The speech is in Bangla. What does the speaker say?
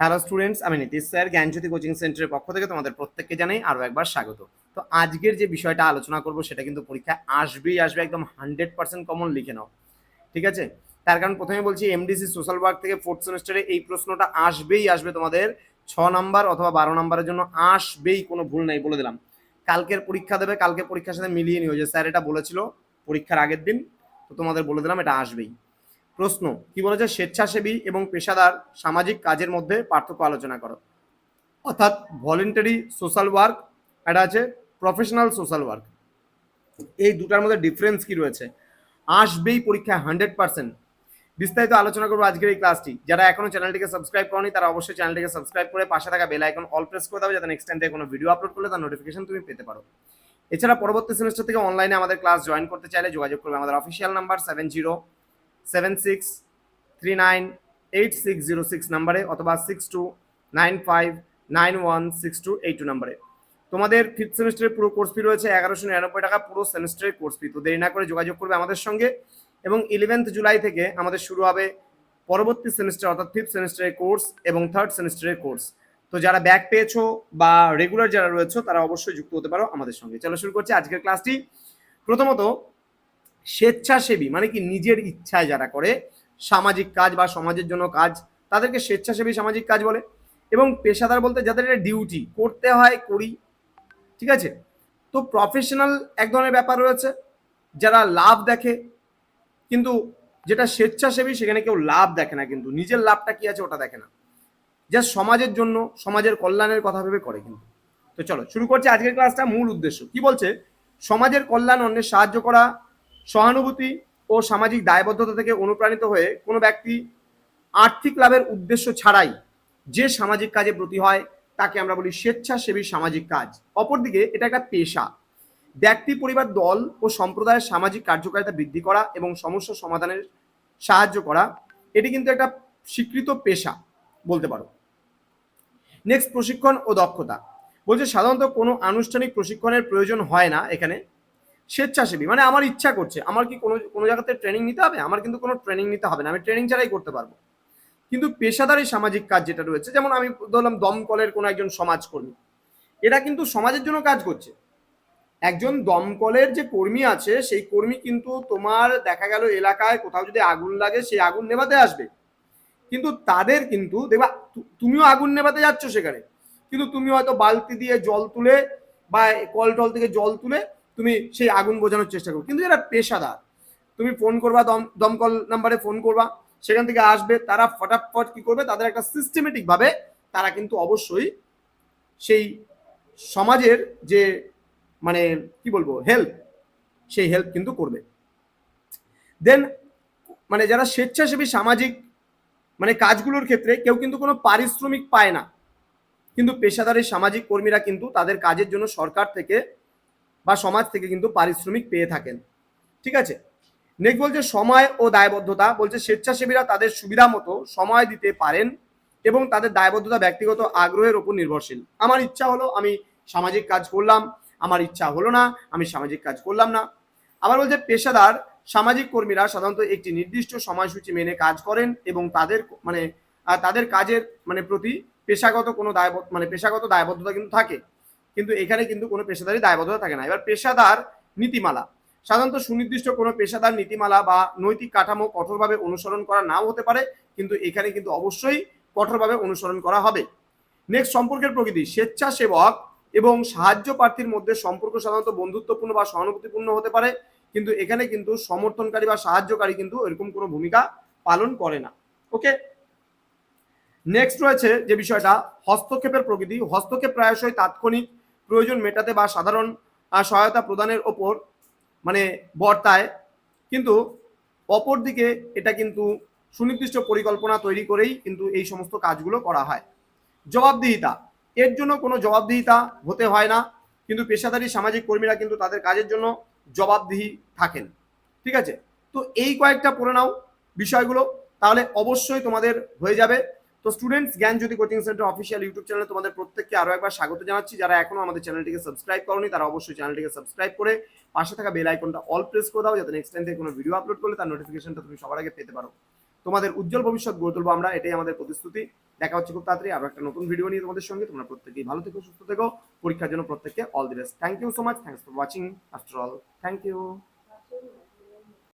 হ্যালো স্টুডেন্টস আমি নীতিশ স্যার, জ্ঞানজ্যোতি কোচিং সেন্টারের পক্ষ থেকে তোমাদের প্রত্যেককে জানাই আরও একবার স্বাগত। তো আজকের যে বিষয়টা আলোচনা করব, সেটা কিন্তু পরীক্ষায় আসবেই আসবে, একদম হান্ড্রেড পার্সেন্ট কমন লিখে নাও। ঠিক আছে? তার কারণ প্রথমে বলছি এমডিসি সোশ্যাল ওয়ার্ক থেকে ফোর্থ সেমিস্টারে এই প্রশ্নটা আসবেই আসবে তোমাদের। ছ নাম্বার অথবা বারো নাম্বারের জন্য আসবেই, কোনো ভুল নাই বলে দিলাম। কালকের পরীক্ষা দেবে কালকে পরীক্ষার সাথে মিলিয়ে নিও। যে স্যার এটা বলেছিল পরীক্ষার আগের দিন, তো তোমাদের বলে দিলাম এটা আসবেই। প্রশ্ন, কি বলেছে? স্বেচ্ছাসেবী এবং পেশাদার সামাজিক কাজের মধ্যে পার্থক্য আলোচনা করো। অর্থাৎ ভলেন্টারি সোশ্যাল ওয়ার্ক এটা আছে প্রফেশনাল সোশ্যাল ওয়ার্ক এই দুটার মধ্যে ডিফারেন্স কি রয়েছে? আসবেই পরীক্ষায় হান্ড্রেড পার্সেন্ট বিস্তারিত আলোচনা করব আজকের এই ক্লাসটি যারা এখনও চ্যানেলটিকে সাবস্ক্রাইব করনি, তারা অবশ্যই চ্যানেলটিকে সাবস্ক্রাইব করে পাশে থাকা বেল আইকন অল প্রেস করে দেবে যাতে নেক্সট টাইম থেকে কোনো ভিডিও আপলোড করলে তার নোটিফিকেশন তুমি পেতে পারো। এছাড়া পরবর্তী সেমিস্টার থেকে অনলাইনে আমাদের ক্লাস জয়েন করতে চাইলে যোগাযোগ করবে আমাদের official number seven zero seven six three nine eight six zero six নাম্বারে অথবা six two nine five nine one six two eight two নাম্বারে। তোমাদের ফিফথ সেমিস্টারের পুরো কোর্স ফি রয়েছে এগারোশো নিরানব্বই টাকা, পুরো সেমিস্টারের কোর্স ফি তো দেরি না করে যোগাযোগ করবে আমাদের সঙ্গে। এবং ইলেভেন্থ জুলাই থেকে আমাদের শুরু হবে পরবর্তী সেমিস্টার অর্থাৎ ফিফথ সেমিস্টারের কোর্স এবং থার্ড সেমিস্টারের কোর্স তো যারা ব্যাক পেয়েছ বা রেগুলার যারা রয়েছে, তারা অবশ্যই যুক্ত হতে পারো আমাদের সঙ্গে। চলো শুরু করছি আজকের ক্লাসটি প্রথমত স্বেচ্ছাসেবী মানে কি নিজের ইচ্ছায় যারা করে, সামাজিক কাজ বা সমাজের জন্য কাজ, তাদেরকে স্বেচ্ছাসেবী সামাজিক কাজ বলে। এবং পেশাদার বলতে যাদের এটা ডিউটি করতে হয়, করি। ঠিক আছে? তো প্রফেশনাল এক ধরনের ব্যাপার রয়েছে। যারা লাভ দেখে, কিন্তু যেটা স্বেচ্ছাসেবী, সেখানে কেউ লাভ দেখে না কিন্তু, নিজের লাভটা কি আছে ওটা দেখে না। যা সমাজের জন্য, সমাজের কল্যাণের কথা ভেবে করে কিন্তু। তো চলো, শুরু করছে আজকের ক্লাসটা মূল উদ্দেশ্য। কি বলছে? সমাজের কল্যাণ অন্যের সাহায্য করা সহানুভূতি ও সামাজিক দায়বদ্ধতা থেকে অনুপ্রাণিত হয়ে কোনো ব্যক্তি আর্থিক লাভের উদ্দেশ্য ছাড়াই যে সামাজিক কাজে ব্রতী হয়, তাকে আমরা বলি স্বেচ্ছাসেবী সামাজিক কাজ। অপরদিকে এটা একটা পেশা। ব্যক্তি, পরিবার, দল ও সম্প্রদায়ের সামাজিক কার্যকারিতা বৃদ্ধি করা এবং সমস্যা সমাধানের সাহায্য করা, এটি কিন্তু একটা স্বীকৃত পেশা বলতে পারো। নেক্সট প্রশিক্ষণ ও দক্ষতা। বলছে সাধারণত কোনো আনুষ্ঠানিক প্রশিক্ষণের প্রয়োজন হয় না এখানে। স্বেচ্ছাসেবী মানে আমার ইচ্ছা করছে, আমার কি কোনো কোনো জায়গাতে ট্রেনিং নিতে হবে? আমার কিন্তু কোনো ট্রেনিং নিতে হবে না, আমি ট্রেনিং ছাড়াই করতে পারব। কিন্তু পেশাদারি সামাজিক কাজ যেটা রয়েছে, যেমন আমি ধরলাম দমকলের কোনো একজন সমাজকর্মী, এরা কিন্তু সমাজের জন্য কাজ করছে। একজন দমকলের যে কর্মী আছে, সেই কর্মী কিন্তু তোমার দেখা গেল এলাকায় কোথাও যদি আগুন লাগে, সেই আগুন নেভাতে আসবে। কিন্তু তাদের কিন্তু, দেখবা তুমিও আগুন নেভাতে যাচ্ছ সেখানে। কিন্তু তুমি হয়তো বালতি দিয়ে জল তুলে বা কল টল থেকে জল তুলে তুমি সেই আগুন বোঝানোর চেষ্টা করো কিন্তু এরা পেশাদার। তুমি ফোন করবা, দম দমকল নাম্বারে ফোন করবা, সেখান থেকে আসবে, তারা ফটাফট কি করবে, তাদের একটা সিস্টেমেটিক ভাবে তারা কিন্তু অবশ্যই সেই সমাজের যে মানে কি বলব হেল্প সেই হেল্প কিন্তু করবে। দেন মানে যারা স্বেচ্ছাসেবী সামাজিক মানে কাজগুলোর ক্ষেত্রে কেউ কিন্তু কোনো পারিশ্রমিক পায় না। কিন্তু পেশাদারী সামাজিক কর্মীরা কিন্তু তাদের কাজের জন্য সরকার থেকে বা সমাজ থেকে কিন্তু পারিশ্রমিক পেয়ে থাকেন। ঠিক আছে? নেক্সট বলছে, সময় ও দায়বদ্ধতা। বলছে, স্বেচ্ছাসেবীরা তাদের সুবিধা মতো সময় দিতে পারেন এবং তাদের দায়বদ্ধতা ব্যক্তিগত আগ্রহের উপর নির্ভরশীল। আমার ইচ্ছা হলো আমি সামাজিক কাজ করলাম, আমার ইচ্ছা হলো না, আমি সামাজিক কাজ করলাম না। আবার বলছে, পেশাদার সামাজিক কর্মীরা সাধারণত একটি নির্দিষ্ট সময়সূচি মেনে কাজ করেন এবং তাদের মানে তাদের কাজের মানে প্রতি পেশাগত কোনো দায়বদ্ধ মানে পেশাগত দায়বদ্ধতা কিন্তু থাকে। কিন্তু এখানে কিন্তু কোনো পেশাদারি দায়বদ্ধতা থাকে না। এবার পেশাদার নীতিমালা। সাধারণত সুনির্দিষ্ট কোনো পেশাদার নীতিমালা বা নৈতিক কাঠামো কঠোরভাবে অনুসরণ করা নাও হতে পারে, কিন্তু এখানে কিন্তু অবশ্যই কঠোরভাবে অনুসরণ করা হবে। নেক্সট সম্পর্কের প্রকৃতি। স্বেচ্ছাসেবক এবং সাহায্য প্রার্থীর মধ্যে সম্পর্ক সাধারণত বন্ধুত্বপূর্ণ বা সহানুভূতিপূর্ণ হতে পারে, কিন্তু এখানে কিন্তু সমর্থনকারী বা সাহায্যকারী কিন্তু এরকম কোনো ভূমিকা পালন করে না। ওকে নেক্সট রয়েছে যে বিষয়টা, হস্তক্ষেপের প্রকৃতি। হস্তক্ষেপ প্রায়শই তাৎক্ষণিক প্রয়োজন মেটাতে বা সাধারণ সহায়তা প্রদানের ওপর মানে বর্তায়। কিন্তু অপরদিকে এটা কিন্তু সুনির্দিষ্ট পরিকল্পনা তৈরি করেই কিন্তু এই সমস্ত কাজগুলো করা হয়। জবাবদিহিতা। এর জন্য কোনো জবাবদিহিতা হতে হয় না, কিন্তু পেশাদারী সামাজিক কর্মীরা কিন্তু তাদের কাজের জন্য জবাবদিহি থাকেন। ঠিক আছে? তো এই কয়েকটা পড়ে নাও বিষয়গুলো, তাহলে অবশ্যই তোমাদের হয়ে যাবে। তো স্টুডেন্টস জ্ঞান Gyanjyoti coaching centre official YouTube চ্যানেলে তোমাদের প্রত্যেককে আরও একবার স্বাগত জানাচ্ছি। যারা এখনও আমাদের চ্যানেলটিকে সাবস্ক্রাইব করনি, তারা অবশ্যই চ্যানেলটিকে সাবস্ক্রাইব করে পাশে থাকা বেল আইকনটা অল প্রেস করে দাও, যাতে নেক্সট টাইম থেকে কোনো ভিডিও আপলোড করলে তার নোটিফিকেশনটা তুমি সবার আগে পেতে পারো। তোমাদের উজ্জ্বল ভবিষ্যৎ গড়ে তুলবো আমরা, এটাই আমাদের প্রতিশ্রুতি। দেখা হচ্ছে খুব তাড়াতাড়ি আরও একটা নতুন ভিডিও নিয়ে তোমাদের সঙ্গে। তোমরা প্রত্যেকেই ভালো থেকো, সুস্থ থেকো। পরীক্ষার জন্য প্রত্যেককে all the best thank you so much thanks for watching after all thank you